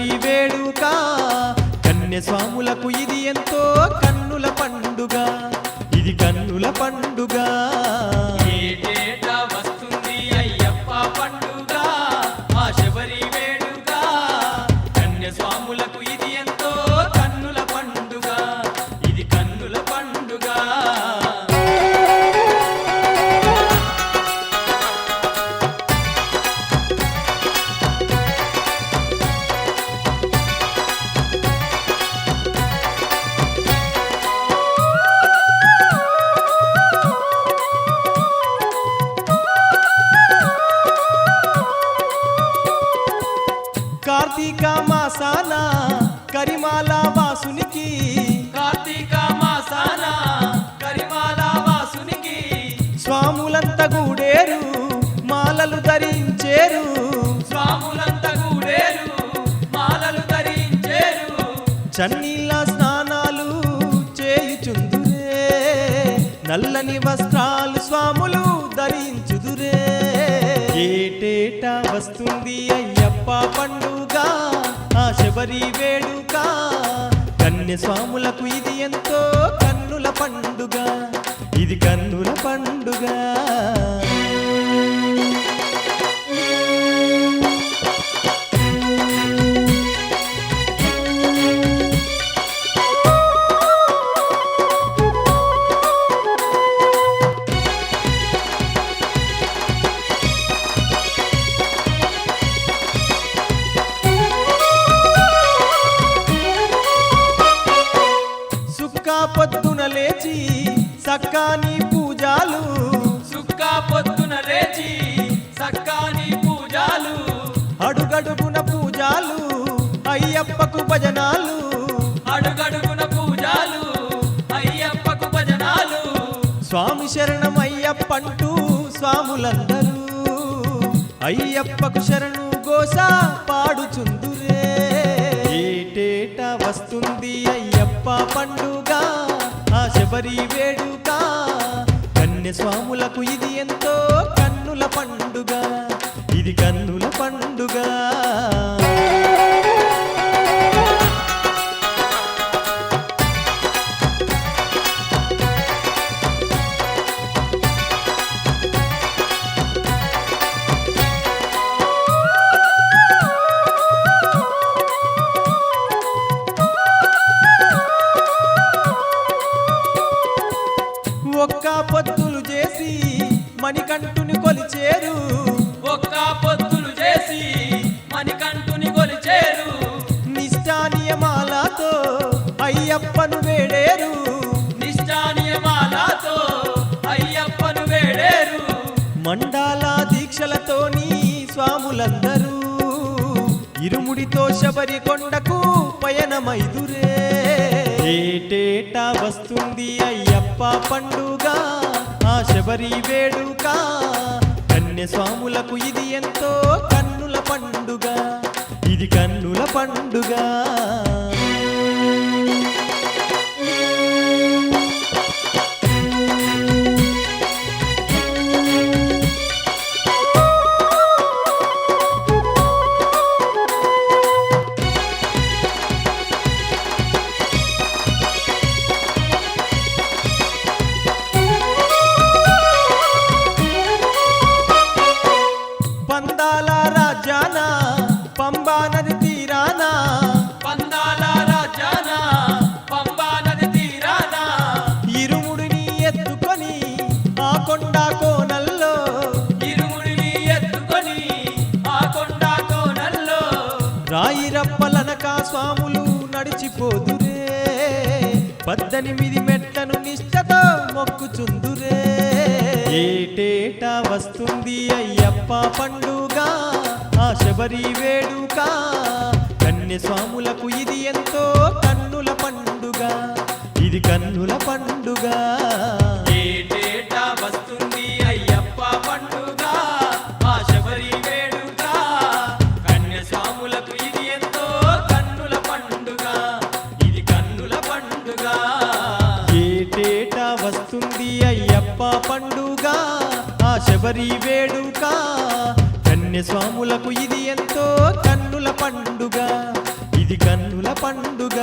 వేడుక. కన్యస్వాములకు ఇది ఎంతో కన్నుల పండుగ. ఇది కన్నుల పండుగ. చన్నీళ్ళ స్నానాలు చేయుచుందురే. నల్లని వస్త్రాలు స్వాములు ధరించుదురే. ఏటేటా వస్తుంది అయ్యప్ప పండుగ? ఆ శబరి వేడుక? కన్య స్వాములకు ఇది ఎంతో కన్నుల పండుగ. ఇది కన్నుల పండుగ. పొద్దున లేచి సక్కాని పూజాలు. సుక్క పొద్దున లేచి సక్కాని పూజాలు. అడుగడుగున పూజాలు అయ్యప్పకు భజనాలు. అడుగడుగున పూజాలు అయ్యప్పకు భజనాలు. స్వామి శరణం అయ్యప్పంటూ స్వాములందరూ. అయ్యప్పకు శరణు గోస పాడుచుందురే. ఏటేటా వస్తుంది అయ్యప్ప పండుగ. ఆ శబరి వేడుక. కన్యస్వాములకు ఇది ఎంతో కన్నుల పండుగ. ఇది కన్నుల పండుగ. ఒక్క పొత్తులు చేసి మణికంఠుని కొలిచేరు. ఒక్క పొత్తులు చేసి మణికంఠుని కొలిచేరు. నిష్టా నియమాలతో అయ్యప్పను వేడేరు. నిష్ఠానియమాలతో అయ్యప్పను వేడేరు. మండాల దీక్షలతోని స్వాములందరూ ఇరుముడితో శబరి కొండకు పయనమైదురే. ఏటేటా వస్తుంది అయ్యప్ప పండుగ ఆ శబరి వేడుక. కన్యస్వాములకు ఇది ఎంతో కన్నుల పండుగ ఇది కన్నుల పండుగ. పద్దెనిమిది మెట్లను నిష్టతో మొక్కుచుందురే. ఏటేటా వస్తుంది అయ్యప్ప పండుగ ఆ శబరి వేడుక. కన్యస్వాములకు ఇది ఎంతో కన్నుల పండుగ ఇది కన్నుల పండుగ. శబరి వేడుక. కన్యస్వాములకు ఇది ఎంతో కన్నుల పండుగ. ఇది కన్నుల పండుగ.